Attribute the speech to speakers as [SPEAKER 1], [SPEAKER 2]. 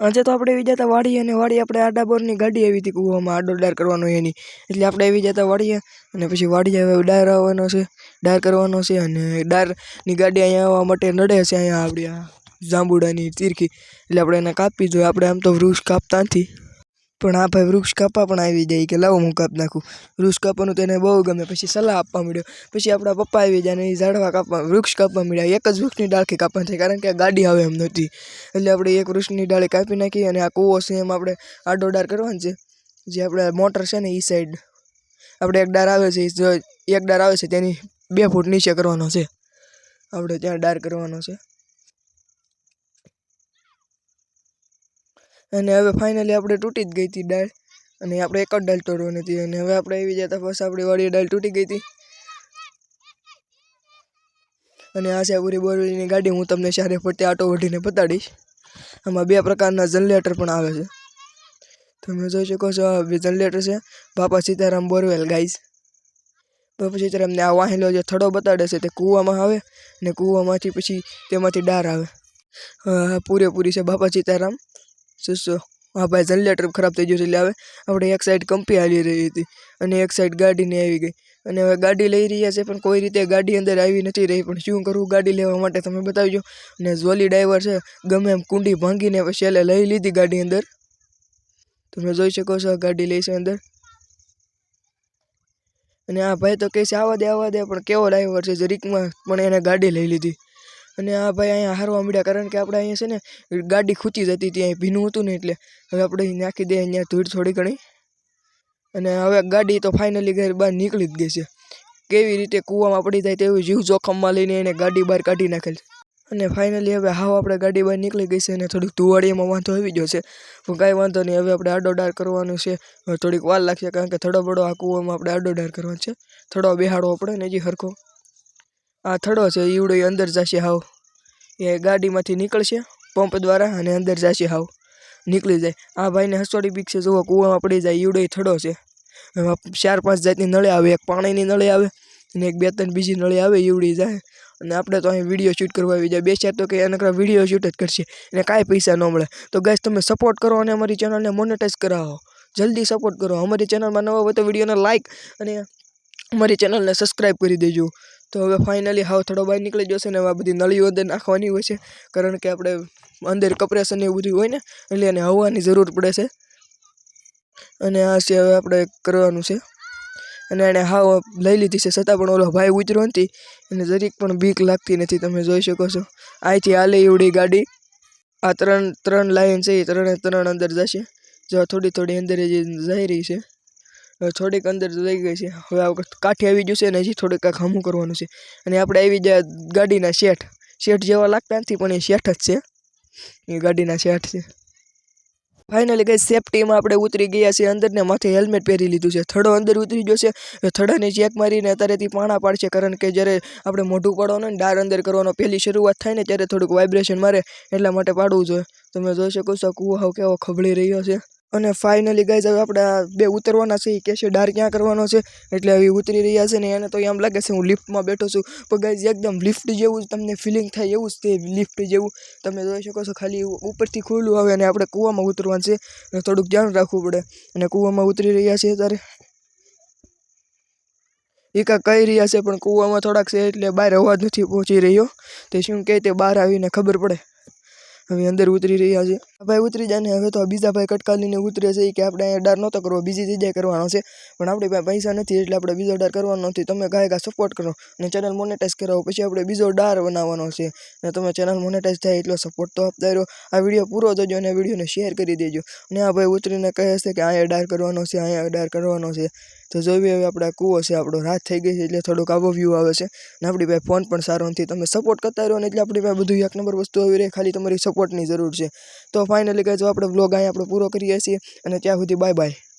[SPEAKER 1] આજે તો આપણે એવી જતા વાળીએ અને વાળી આપણે આડા બોરની ગાડી આવી હતી કૂવામાં, આડો ડાર કરવાનો એની. એટલે આપણે એવી જતા વાળીએ અને પછી વાડીએ હવે ડાર આવવાનો છે, ડાર કરવાનો છે અને ડારની ગાડી અહીંયા આવવા માટે નડે છે અહીંયા આપણી આ જાંબુડાની તીરખી. એટલે આપણે એને કાપવી જોઈએ, આપણે આમ તો વૃક્ષ કાપતા નથી. પણ આ ભાઈ વૃક્ષ કાપવા પણ આવી જાય કે લાવો હું કાપી નાખું. વૃક્ષ કાપવાનું તેને બહુ ગમે. પછી સલાહ આપવા માંડ્યો પછી આપણા પપ્પા આવી જાય અને એ ઝાડવા કાપવા વૃક્ષ કાપવા મળ્યા. એક જ વૃક્ષની ડાળખી કાપવાની થઈ કારણ કે ગાડી આવે એમ નહોતી. એટલે આપણે એક વૃક્ષની ડાળી કાપી નાખી અને આ કૂવો છે એમ આપણે આડો ડાર કરવાનો છે. જે આપણે મોટર છે ને એ સાઈડ આપણે એક ડાર આવે છે એ એક ડાર આવે છે, તેની બે ફૂટ નીચે કરવાનો છે. આપણે ત્યાં ડાર કરવાનો છે. અને હવે ફાઇનલી આપણે તૂટી જ ગઈ હતી ડાળ અને આપણે એક જ ડાળ તોડવાની હતી. અને હવે આપણે આવી જતા બસ આપણી વાળી ડાળ તૂટી ગઈ હતી. અને આ પૂરી બોરવેલીની ગાડી. હું તમને ચારે ફરતે આટો ઓઢીને બતાડીશ, આમાં બે પ્રકારના જનરેટર પણ આવે છે. તમે જોઈ શકો છો, આ બે જનરેટર છે. બાપા સીતારામ બોરવેલ ગાઈઝ બાપા સીતારામને આ વાહેલો જે થડો બતાડે છે તે કૂવામાં આવે ને કૂવામાંથી પછી તેમાંથી ડાર આવે. પૂરેપૂરી છે બાપા સીતારામ. સુસો હા ભાઈ જનરેટર ખરાબ થઈ ગયું છે એટલે હવે આપણે એક સાઈડ કંપી હાલી રહી હતી અને એક સાઈડ ગાડીને આવી ગઈ. અને હવે ગાડી લઈ રહ્યા છે, પણ કોઈ રીતે ગાડી અંદર આવી નથી રહી. પણ શું કરવું ગાડી લેવા માટે તમે બતાવજો. અને ઝોલી ડ્રાઈવર છે, ગમે એમ કુંડી ભાંગીને પછી લઈ લીધી ગાડી અંદર. તમે જોઈ શકો છો ગાડી લઈ છે અંદર. અને આ ભાઈ તો કહે છે, આવા દે આવા દે, પણ કેવો ડ્રાઈવર છે, જરીકમાં પણ એને ગાડી લઈ લીધી. અને આ ભાઈ અહીંયા હારવા મળ્યા કારણ કે આપણે અહીંયા છે ને ગાડી ખૂચી જતી હતી, અહીં ભીનું હતું ને એટલે હવે આપણે નાખી દઈએ, અહીંયા ધૂળ થોડી ઘણી. અને હવે ગાડી તો ફાઇનલી ઘર બહાર નીકળી જ ગઈ છે. કેવી રીતે કૂવામાં પડી જાય તેવું જીવ જોખમમાં લઈને એને ગાડી બહાર કાઢી નાખેલ. અને ફાઇનલી હવે હાવ આપણે ગાડી બહાર નીકળી ગઈ છે અને થોડીક ધુવાડીમાં વાંધો આવી ગયો છે. પણ કાંઈ વાંધો નહીં, હવે આપણે આડોડાર કરવાનું છે. થોડીક વાર લાગશે કારણ કે થોડો બડો આ કૂવામાં આપણે આડોડાર કરવાનું છે. થોડો બેહાડવો પડે ને હજી હરખો. આ થડો છે, ઈવડો અંદર જશે હાવ. એ ગાડીમાંથી નીકળશે, પંપ દ્વારા અને અંદર જશે હાવ. નીકળી જાય. આ ભાઈને હસોડી બીક છે જુઓ, કૂવામાં પડી જાય, ઈવડો થડો છે. એમાં ચાર પાંચ જાતની નળી આવે, એક પાણીની નળી આવે અને એક બે ત્રણ બીજી નળી આવે, ઈવડી જાય. અને આપણે તો અહીં વીડિયો શૂટ કરવા આવી જાય. બે તો કે એના વીડિયો શૂટ જ કરશે. એને કાંઈ પૈસા ન મળે. તો ગાય તમે સપોર્ટ કરો અને અમારી ચેનલને મોનેટાઈઝ કરાવો. જલ્દી સપોર્ટ કરો. અમારી ચેનલમાં નવા હોય તો વિડીયોને લાઇક અને અમારી ચેનલને સબસ્ક્રાઈબ કરી દેજો. તો હવે ફાઇનલી હાવ થોડો બહાર નીકળી જશે ને આ બધી નળીઓ અંદર નાખવાની હોય છે. કારણ કે આપણે અંદર કમ્પ્રેશન એવું બધું હોય ને, એટલે એને હવાની જરૂર પડે છે. અને આ છે હવે આપણે કરવાનું છે. અને એણે હાવ લઈ લીધી છે, છતાં પણ ઓલો ભાઈ ઉતરો નથી. અને જરીક પણ બીક લાગતી નથી, તમે જોઈ શકો છો. અહીંથી હાલે એવડી ગાડી. આ ત્રણ ત્રણ લાઈન છે, એ ત્રણે ત્રણ અંદર જશે. જો થોડી થોડી અંદર જે જઈ રહી છે. થોડીક અંદર જઈ ગઈ છે. હવે આ વખત કાઠી આવી જશે ને હજી થોડીક કાંઈક હમું કરવાનું છે. અને આપણે આવી જાય ગાડીના શેઠ શેઠ જેવા લાગતા નથી, પણ એ શેઠ જ છે. એ ગાડીના શેઠ છે. ફાઇનલી ગઈ સેફટીમાં આપણે ઉતરી ગયા છીએ. અંદર ને માથે હેલ્મેટ પહેરી લીધું છે. થડો અંદર ઉતરી ગયો છે. થડાને ચેક મારીને અત્યારેથી પાણા પાડશે, કારણ કે જ્યારે આપણે મોઢું પાડવાનું ને ડાર અંદર કરવાનો પહેલી શરૂઆત થાય ને, ત્યારે થોડુંક વાઇબ્રેશન મારે એટલા માટે પાડવું જોઈએ. તમે જોઈ શકો છો, કૂવો કેવો ખબળી રહ્યો છે. અને ફાઇનલી ગાઈઝ હવે આપણે બે ઉતરવાના છે એ કે છે ડાર ક્યાં કરવાનો છે? એટલે હવે ઉતરી રહ્યા છે ને એને તો એમ લાગે છે, હું લિફ્ટમાં બેઠો છું. પણ ગાઈઝ એકદમ લિફ્ટ જેવું જ તમને ફિલિંગ થાય એવું જ તે લિફ્ટ જેવું. તમે જોઈ શકો છો, ખાલી ઉપરથી ખુલ્લું આવે અને આપણે કૂવામાં ઉતરવાનું છે. અને થોડુંક ધ્યાન રાખવું પડે. અને કૂવામાં ઉતરી રહ્યા છે ત્યારે એકા કહી રહ્યા છે, પણ કૂવામાં થોડાક છે એટલે બહાર અવાજ નથી પહોંચી રહ્યો. તે શું કહે તે બહાર આવીને ખબર પડે. હવે અંદર ઉતરી રહ્યા છે. ભાઈ ઉતરી જાય ને હવે તો બીજા ભાઈ કટકાલીને ઉતરે છે કે આપણે અહીંયા ડર નહોતો કરવો બીજી જગ્યાએ કરવાનો છે. પણ આપણી પાસે પૈસા નથી એટલે આપણે બીજો ડર કરવાનો નથી. તમે ગાય ગા સપોર્ટ કરો અને ચેનલ મોનેટાઈઝ કરાવો, પછી આપણે બીજો ડાર બનાવવાનો છે. અને તમે ચેનલ મોનેટાઈઝ થાય એટલો સપોર્ટ તો આપતા રહ્યો. આ વીડિયો પૂરો જોજો અને વિડીયોને શેર કરી દેજો. અને આ ભાઈ ઉતરીને કહે છે કે અહીંયા ડાર કરવાનો છે, અહીંયા ડાર કરવાનો છે. તો જોઈએ હવે આપણે કૂવો છે, આપણો રાત થઈ ગઈ છે એટલે થોડોક આવો વ્યૂ આવે છે. અને આપણી પાસે ફોન પણ સારો નથી. તમે સપોર્ટ કરતા રહો ને એટલે આપણી પાસે બધું એક નંબર વસ્તુ આવી રહે, ખાલી તમારી સપોર્ટની જરૂર છે. તો ફાઇનલી કહે આપણે બ્લોગ અહીંયા આપણે પૂરો કરીએ છીએ અને ત્યાં સુધી બાય બાય